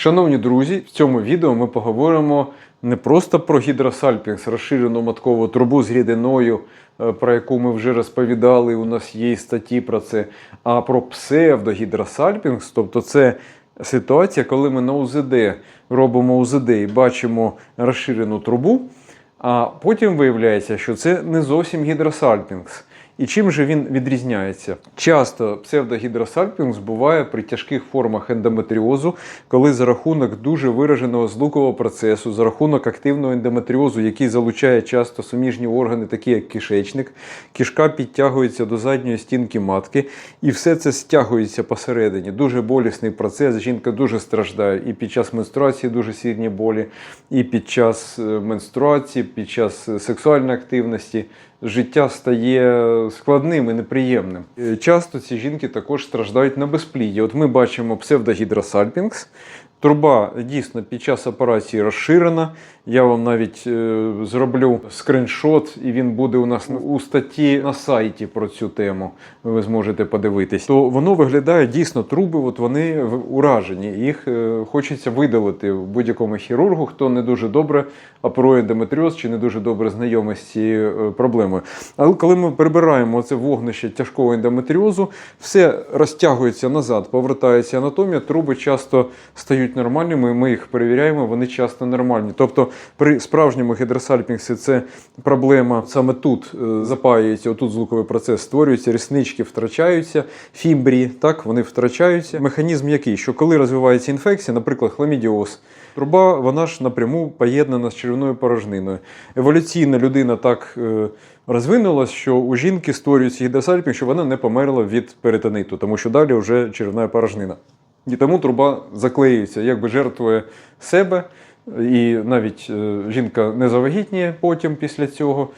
Шановні друзі, в цьому відео ми поговоримо не просто про гідросальпінгс, розширену маткову трубу з рідиною, е, про яку ми вже розповідали, у нас є статті про це, а про псевдогідросальпінгс, тобто це ситуація, коли ми на УЗД робимо УЗД і бачимо розширену трубу, а потім виявляється, що це не зовсім гідросальпінгс. І чим же він відрізняється? Часто псевдогідросальпінгс буває при тяжких формах ендометріозу, коли за рахунок дуже вираженого злукового процесу, за рахунок активного ендометріозу, який залучає часто суміжні органи, такі як кишечник, кишка підтягується до задньої стінки матки, і все це стягується посередині. Дуже болісний процес. Жінка дуже страждає і під час менструації дуже сильні болі, і під час е, менструації, під час е, сексуальної активності життя стає складним і неприємним. Е, Часто ці жінки також страждають на безпліддя. От ми бачимо псевдогідросальпінгс. Труба дійсно під час операції розширена. Я вам навіть е, зроблю скриншот, і він буде у нас у статті на сайті про цю тему. Ви зможете подивитись. То воно виглядає дійсно труби, от вони уражені. Їх е, хочеться видалити в будь-якому хірургу, хто не дуже добре оперує ендометріоз чи не дуже добре знайомий з цією е, проблемою. Але коли ми прибираємо це вогнище тяжкого ендометріозу, все розтягується назад, повертається анатомія, труби часто стають нормальними, ми їх перевіряємо, вони часто нормальні. Тобто при справжньому гідросальпінгсі це проблема саме тут е, запаюється, отут звуковий процес створюється, ріснички втрачаються, фімбрії, так, вони втрачаються. Механізм який? Що коли розвивається інфекція, наприклад, хламідіоз, Труба, вона ж напряму поєднана з черевною порожниною. Еволюційна людина так е, розвинулась, що у жінки створюється гідросальпінг, щоб вона не померла від перитониту, тому що далі вже черевна порожнина. І тому труба заклеюється, якби жертвує себе, і навіть е, жінка не завагітніє потім після цього,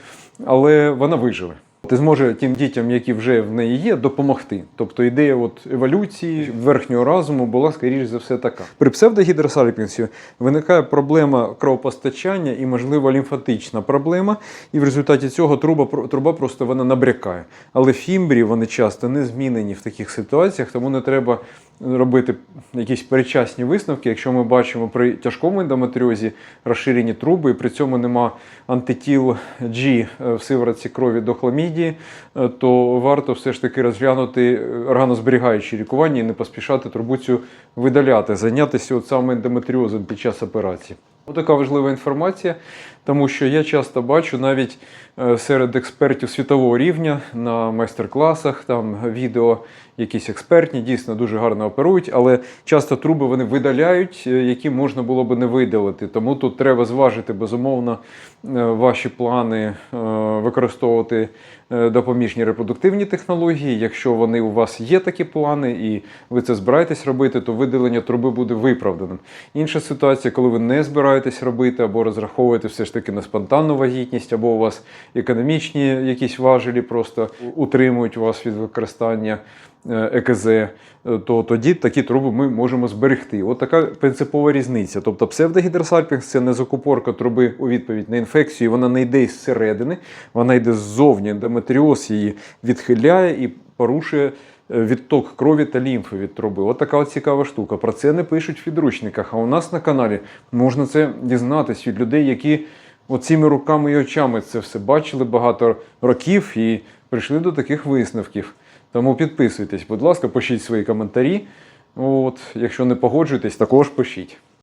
але вона виживе. Ти зможе тим дітям, які вже в неї є, допомогти. Тобто ідея от еволюції верхнього разуму була, скоріш за все, така. При псевдогідросальпінсі виникає проблема кровопостачання і, можливо, лімфатична проблема, і в результаті цього труба, труба просто вона набрякає. Але фімбрі вони часто не змінені в таких ситуаціях, тому не треба робити якісь перечасні висновки. Якщо ми бачимо при тяжкому ендометріозі розширені труби, і при цьому нема антитіл G в сиворотці крові до хламідії, е, то варто все ж таки розглянути органозберігаючі лікування і не поспішати трубу видаляти, зайнятися от саме ендометріозом під час операції. Така важлива інформація, тому що я часто бачу навіть е, серед експертів світового рівня на майстер-класах, там відео якісь експертні, дійсно дуже гарно оперують, але часто труби вони видаляють, е, які можна було би не видалити. Тому тут треба зважити безумовно е, ваші плани е, використовувати допоміжні репродуктивні технології. Якщо вони у вас є такі плани, і ви це збираєтесь робити, то видалення труби буде виправданим. Інша ситуація, коли ви не збираєтесь робити або розраховуєте все ж таки на спонтанну вагітність, або у вас економічні якісь важелі просто утримують вас від використання ЕКЗ, е, то тоді такі труби ми можемо зберегти. От така принципова різниця. Тобто псевдогідросальпінг – це не закупорка труби у відповідь на інфекцію, вона не йде із середини, вона йде ззовні. Ендометріоз її відхиляє і порушує е, відток крові та лімфи від труби. От така от цікава штука. Про це не пишуть в підручниках. А у нас на каналі можна це дізнатись від людей, які оціми руками і очами це все бачили багато років і прийшли до таких висновків. Тому підписуйтесь, будь ласка, пишіть свої коментарі. От, якщо не погоджуєтесь, також пишіть.